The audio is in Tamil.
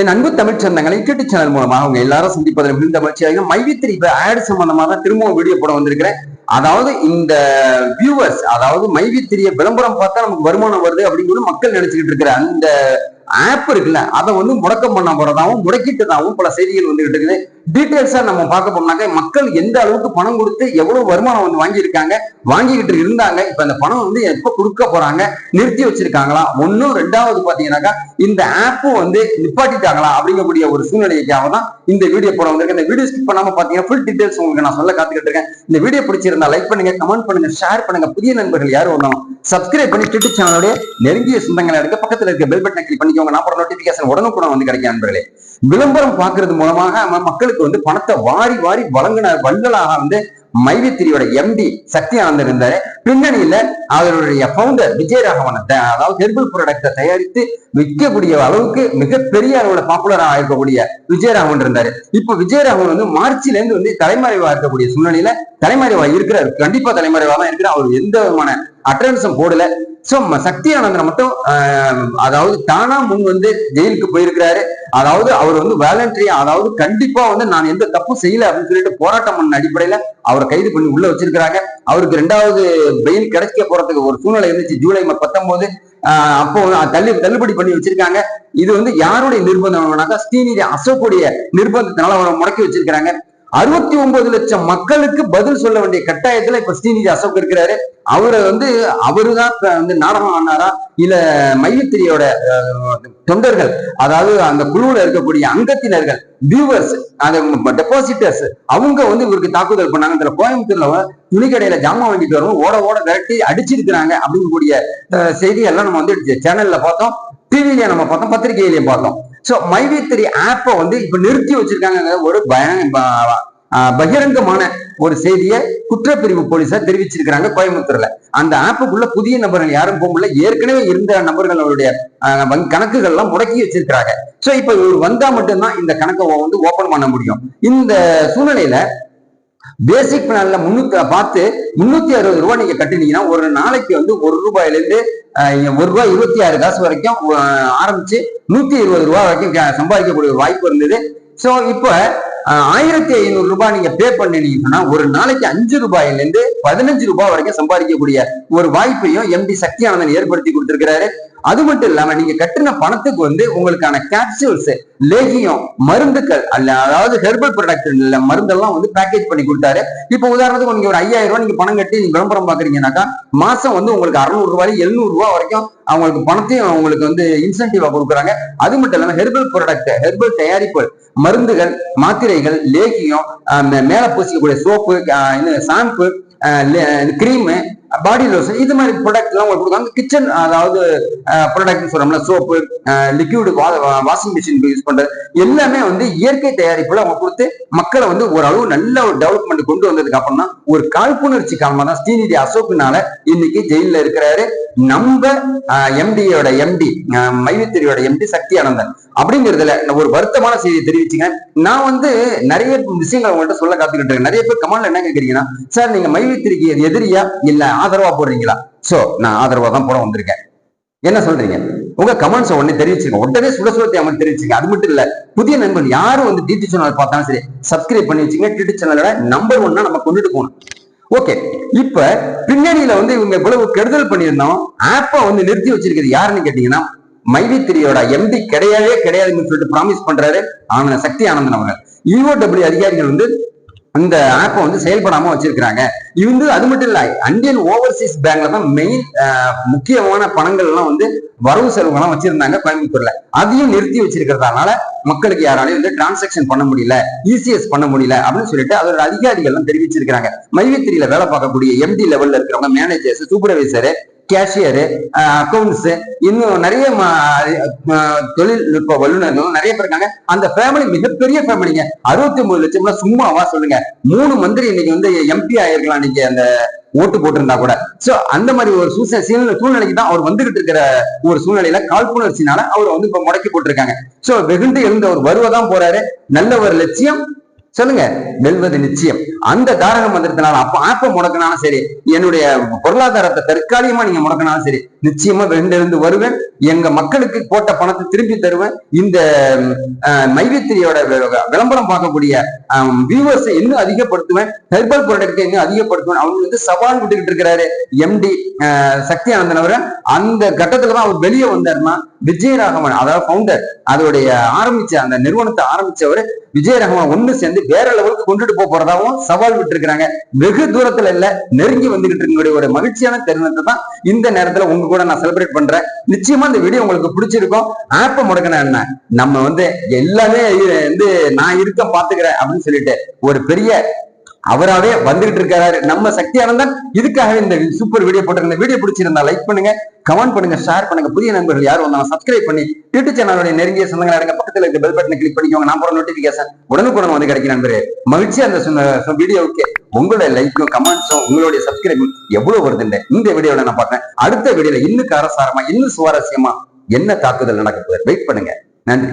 என் அன்பு தமிழ் சொந்தங்களை யூடியூப் சேனல் மூலமாக அவங்க எல்லாரும் சந்திப்பதில் மிகுந்த மகிழ்ச்சியாக மைவித்திரி இப்போ ஆட் சம்பந்தமா தான் திரும்பவும் வீடியோ போட வந்திருக்கிறேன். அதாவது இந்த வியூவர்ஸ் அதாவது மைவித்திரிய விளம்பரம் பார்த்தா நமக்கு வருமானம் வருது அப்படின்னு சொல்லி மக்கள் நினைச்சுக்கிட்டு இருக்கிற அந்த ஆப் இருக்குல்ல அதை வந்து முடக்கம் பண்ண போறதாவும் முடக்கிட்டதாகவும் பல செய்திகள் வந்துகிட்டு இருக்குது. டீட்டெயில்ஸா நம்ம பார்க்க போனாக்க மக்கள் எந்த அளவுக்கு பணம் கொடுத்து எவ்வளவு வருமானம் வந்து வாங்கியிருக்காங்க வாங்கிக்கிட்டு இருந்தாங்க இப்ப அந்த பணம் வந்து எப்ப கொடுக்க போறாங்க நிறுத்தி வச்சிருக்காங்களா? ஒன்னும் ரெண்டாவது பாத்தீங்கன்னாக்கா இந்த ஆப்பும் வந்து நிப்பாட்டிட்டாங்களா? அப்படிங்கக்கூடிய ஒரு சூழ்நிலைக்காக தான் இந்த வீடியோ போட வந்திருக்கு இந்த வீடியோ ஸ்கிப் பண்ணாம பாத்தீங்கன்னா ஃபுல் டீடைல்ஸ் உங்களுக்கு நான் சொல்ல காத்துக்கிட்டு இருக்கேன். இந்த வீடியோ பிடிச்சிருந்தா லைக் பண்ணுங்க கமெண்ட் பண்ணுங்க ஷேர் பண்ணுங்க. புதிய நண்பர்கள் யாரும் வரணும் சப்ஸ்கிரைப் பண்ணி யூடியூப் சேனலோட நெருங்கிய சொந்தங்களை எடுக்க பக்கத்துல இருக்க பெல் பட்டனை கிளிக் பண்ணிக்கோங்க. நான் போற நோட்டிபிகேஷன் உடனுக்குடன் வந்து கிடைக்கும் நண்பர்களே. விளம்பரம் பாக்குறது மூலமாக நம்ம மக்களுக்கு வந்து பணத்தை வாரி வாரி வழங்கின வள்ளலாக வந்து மைவித்திரியோட எம்டி சக்தி ஆனந்தர் இருந்தாரு. பின்னணியில அவருடைய பவுண்டர் விஜயராகவன் அதாவது ஹெர்பல் ப்ராடக்டை தயாரித்து விற்கக்கூடிய அளவுக்கு மிகப்பெரிய அளவுல பாப்புலரா இருக்கக்கூடிய விஜயராகவன் இருந்தாரு. இப்ப விஜயராகவன் வந்து மார்ச்ல இருந்து வந்து தலைமறைவா இருக்கக்கூடிய சூழ்நிலையில தலைமறைவா இருக்கிறார். கண்டிப்பா தலைமறைவா தான் இருக்கிறார். அவர் எந்த விதமான அட்டன்ஸும் போடல. சோ சக்தி ஆனந்தனை மட்டும் அதாவது தானா முன் வந்து ஜெயிலுக்கு போயிருக்கிறாரு. அதாவது அவர் வந்து வேலண்டரியா அதாவது கண்டிப்பா வந்து நான் எந்த தப்பும் செய்யல அப்படின்னு சொல்லிட்டு போராட்டம் பண்ண அடிப்படையில அவரை கைது பண்ணி உள்ள வச்சிருக்கிறாங்க. அவருக்கு ரெண்டாவது பெயில் கிடைக்க போறதுக்கு ஒரு சூழ்நிலை இருந்துச்சு. ஜூலை பத்தொன்பது. ஆஹ் அப்போ தள்ளி தள்ளுபடி பண்ணி வச்சிருக்காங்க. இது வந்து யாருடைய நிர்பந்தம்னாக்கா ஸ்ரீநிதி அசோக்குடைய நிர்பந்தத்தினால அவரை முடக்கி வச்சிருக்காங்க அறுபத்தி ஒன்பது லட்சம் மக்களுக்கு பதில் சொல்ல வேண்டிய கட்டாயத்துல இப்ப ஸ்ரீநிதி அசோக் இருக்கிறாரு. அவரை வந்து அவருதான் இப்ப வந்து நாடகம் ஆனாரா இல்ல மையத்திரியோட தொண்டர்கள் அதாவது அந்த குழுவில் இருக்கக்கூடிய அங்கத்தினர்கள் வியூவர்ஸ் அந்த டெபாசிட்டர்ஸ் அவங்க வந்து இவருக்கு தாக்குதல் பண்ணாங்க. இந்த கோயம்புத்தூர்ல துணி கடையில ஜாமான் வாங்கிட்டு வரவங்க ஓட ஓட விரட்டி அடிச்சிருக்கிறாங்க அப்படின்னு கூடிய செய்தி எல்லாம் நம்ம வந்து சேனல்ல பார்த்தோம். டிவிலயே நம்ம பார்த்தோம் பத்திரிகையிலையும் பார்த்தோம். சோ மைவி த்ரீ ஆப்பை வந்து இப்ப நிறுத்தி வச்சிருக்காங்க ஒரு பய பகிரங்கமான ஒரு செய்தியை குற்றப்பிரிவு போலீசார் தெரிவிச்சிருக்கிறாங்க கோயம்புத்தூர்ல. அந்த ஆப்புக்குள்ள புதிய நபர்கள் யாரும் போக முடியல. ஏற்கனவே இருந்த நபர்களுடைய கணக்குகள் எல்லாம் முடக்கி வச்சிருக்கிறாங்க. சோ இப்ப இவர் வந்தா மட்டும்தான் இந்த கணக்கை வந்து ஓபன் பண்ண முடியும். இந்த சூழ்நிலையில பேசிக் பிளான்ல முன்னூத்தி பார்த்து முன்னூத்தி அறுபது ரூபாய் நீங்க கட்டினீங்கன்னா ஒரு நாளைக்கு வந்து ஒரு ரூபாயில இருந்து ஒரு ரூபாய் இருபத்தி ஆறு காசு வரைக்கும் ஆரம்பிச்சு நூத்தி இருபது ரூபாய் வரைக்கும் சம்பாதிக்கக்கூடிய ஒரு வாய்ப்பு இருந்தது. சோ இப்ப ஆயிரத்தி ஐநூறு ரூபாய் நீங்க பே பண்ணினீங்கன்னா ஒரு நாளைக்கு அஞ்சு ரூபாயில இருந்து பதினஞ்சு ரூபாய் வரைக்கும் சம்பாதிக்கக்கூடிய ஒரு வாய்ப்பையும் எம்டி சக்தியானந்தன் ஏற்படுத்தி கொடுத்திருக்கிறாரு. அது மட்டும் இல்லாம நீங்க கட்டின பணத்துக்கு வந்து உங்களுக்கான கேப்சூல்ஸ் லேகியம் மருந்துகள் அல்ல அதாவது ஹெர்பல் ப்ராடக்ட் மருந்தெல்லாம் வந்து பேக்கேஜ் பண்ணி கொடுத்தாரு. இப்போ உதாரணத்துக்கு நீங்க ஒரு ஐயாயிரம் ரூபாய் நீங்க பணம் கட்டி நீங்க விளம்பரம் பாக்குறீங்கன்னாக்கா மாசம் வந்து உங்களுக்கு அறுநூறு ரூபாய் எழுநூறு ரூபாய் வரைக்கும் அவங்களுக்கு பணத்தையும் உங்களுக்கு வந்து இன்சென்டிவா கொடுக்குறாங்க. அது மட்டும் இல்லாம ஹெர்பல் ப்ராடக்ட் ஹெர்பல் தயாரிப்பு மருந்துகள் மாத்திரைகள் லேகியம் மேல பூசிக்கக்கூடிய soap shampoo cream body lotion இது மாதிரி ப்ராடக்ட் எல்லாம் உங்களுக்கு கொடுக்காங்க கிச்சன் அதாவது ப்ராடக்ட்னு சொல்றோம்ல சோப்பு வா வாஷிங் மிஷின் யூஸ் பண்றது எல்லாமே வந்து இயற்கை தயாரிப்புல அவங்க கொடுத்து மக்களை வந்து ஓரளவு நல்ல ஒரு டெவலப்மெண்ட் கொண்டு வந்ததுக்கு அப்புறம் தான் ஒரு காழ்ப்புணர்ச்சி காரணமா தான் ஸ்ரீநிதி அசோக்குனால இன்னைக்கு ஜெயில இருக்கிறாரு. நம்ம எம்டியோட எம்டி மைவித்திரியோட எம்டி சக்தி ஆனந்தன் அப்படிங்கிறதுல ஒரு வருத்தமான செய்தியை தெரிவிச்சுங்க நான் வந்து நிறைய விஷயங்கள் உங்கள்கிட்ட சொல்ல காத்துக்கிட்டு இருக்கேன். நிறைய பேர் கமெண்ட்ல என்ன கேட்குறீங்கன்னா சார் நீங்க மைவித்திரிக்கு எதிரியா? இல்ல ஆதரவா போடுறீங்களா? சோ நான் ஆதரவா தான் போட வந்திருக்கேன். என்ன சொல்றீங்க? உங்க கமெண்ட்ஸ் உடனே தெரிவிச்சுங்க உடனே சுட சுடத்தை அமர் தெரிவிச்சுங்க அது மட்டும் இல்ல புதிய நண்பர் யாரும் வந்து டிடி சேனல் பார்த்தாலும் சரி சப்ஸ்கிரைப் பண்ணி வச்சுங்க டிடி சேனலோட நம்பர் ஒன்னா நம்ம கொண்டுட்டு போகணும். ஓகே இப்ப பின்னணியில வந்து இவங்க இவ்வளவு கெடுதல் பண்ணியிருந்தோம். ஆப்பை வந்து நிறுத்தி வச்சிருக்கிறது யாருன்னு கேட்டீங்கன்னா மைவித்திரியோட எம்டி கிடையவே கிடையாதுன்னு சொல்லிட்டு ப்ராமிஸ் பண்றாரு ஆனந்த சக்தி ஆனந்தன் அவங்க இஓடபிள்யூ அதிகாரிகள் வந்து அந்த ஆப்பை வந்து செயல்படாம வச்சிருக்கிறாங்க. இது வந்து அது மட்டும் இல்ல இந்தியன் ஓவர்சீஸ் பேங்க்ல தான் மெயின் முக்கியமான பணங்கள் எல்லாம் வந்து வரவு செலவுகள் எல்லாம் வச்சிருந்தாங்க கோயம்புத்தூர்ல. அதையும் நிறுத்தி வச்சிருக்கிறதுனால மக்களுக்கு யாராலையும் வந்து டிரான்சாக்ஷன் பண்ண முடியல இசிஎஸ் பண்ண முடியல அப்படின்னு சொல்லிட்டு அதோட அதிகாரிகள் எல்லாம் தெரிவிச்சிருக்கிறாங்க. மைவித்திரியில வேலை பார்க்கக்கூடிய எம்டி லெவல்ல இருக்கிறவங்க மேனேஜர்ஸ் சூப்பர்வைசரு கேஷியரு அக்கௌண்ட்ஸு இன்னும் நிறைய தொழில்நுட்ப வல்லுநர்களும் நிறைய பேர் இருக்காங்க. அந்த ஃபேமிலி மிகப்பெரிய ஃபேமிலிங்க அறுபத்தி ஒன்பது லட்சம்னா சும்மாவா சொல்லுங்க. மூணு மந்திரி இன்னைக்கு வந்து எம்பி ஆயிருக்கலாம் இன்னைக்கு அந்த ஓட்டு போட்டிருந்தா கூட. சோ அந்த மாதிரி ஒரு சூச சூழ்நிலை சூழ்நிலைக்கு தான் அவர் வந்துகிட்டு இருக்கிற ஒரு சூழ்நிலையில காழ்ப்புணர்ச்சினால அவர் வந்து இப்ப முடக்கி போட்டிருக்காங்க. சோ வெகுண்டு எழுந்த அவர் வருவதான் போறாரு. நல்ல ஒரு லட்சியம் சொல்லுங்க வெல்வது நிச்சயம். அந்த தாரக மந்திரத்தினால அப்ப ஆப்ப முடக்கினாலும் சரி என்னுடைய பொருளாதாரத்தை தற்காலிகமா நீங்க முடக்கினாலும் சரி நிச்சயமா வெண்டெழுந்து வருவேன். எங்க மக்களுக்கு போட்ட பணத்தை திருப்பி தருவேன். இந்த மைவித்திரியோட விளம்பரம் பார்க்கக்கூடிய வியூவர்ஸை இன்னும் அதிகப்படுத்துவேன். ஹெர்பல் ப்ராடக்ட்டை இன்னும் அதிகப்படுத்துவேன். அவங்க வந்து சவால் விட்டுக்கிட்டு இருக்கிறாரு. எம்டி சக்தி ஆனந்தன் அவர். அந்த கட்டத்துல தான் அவர் வெளியே வந்தாருன்னா விஜயராகவன் அதாவது பவுண்டர் அதோடைய ஆரம்பிச்ச அந்த நிறுவனத்தை ஆரம்பிச்சவர் விஜயராகவன் ஒன்னு சேர்ந்து வேற லெவலுக்கு கொண்டுட்டு போக போறதாவும் சவால் விட்டு இருக்கிறாங்க வெகு தூரத்துல இல்ல நெருங்கி வந்துகிட்டு இருக்கக்கூடிய ஒரு மகிழ்ச்சியான தருணத்தை தான் இந்த நேரத்துல உங்க கூட நான் செலிப்ரேட் பண்றேன். நிச்சயமா இந்த வீடியோ உங்களுக்கு பிடிச்சிருக்கும். ஆப்ப முடக்கின என்ன நம்ம வந்து எல்லாமே வந்து நான் இருக்க பாத்துக்கிறேன் அப்படின்னு சொல்லிட்டு ஒரு பெரிய அவராவே வந்துகிட்டு இருக்காரு. நம்ம சக்தி ஆனந்தன் இதுக்காகவே இந்த சூப்பர் வீடியோ போட்டிருந்த வீடியோ பிடிச்சிருந்தா லைக் பண்ணுங்க கமெண்ட் பண்ணுங்க ஷேர் பண்ணுங்க. புதிய நண்பர்கள் யாரும் வந்தாலும் சப்ஸ்கிரைப் பண்ணி யூடியூப் சேனலுடைய நெருங்கிய சொந்தங்கள் அடங்க பக்கத்துல இருக்க பெல் பட்டனை கிளிக் பண்ணிக்கோங்க. நான் போற நோட்டிபிகேஷன் உடனுக்குடன் வந்து கிடைக்கும் நண்பரே. மகிழ்ச்சியா அந்த வீடியோவுக்கு உங்களுடைய லைக்கும் கமெண்ட்ஸும் உங்களுடைய சப்ஸ்கிரைபும் எவ்வளவு வருதுன்னு இந்த வீடியோல நான் பார்க்கறேன். அடுத்த வீடியோல இன்னும் காரசாரமா இன்னும் சுவாரஸ்யமா என்ன தாக்குதல் நடக்க போகுது? வெயிட் பண்ணுங்க. நன்றி.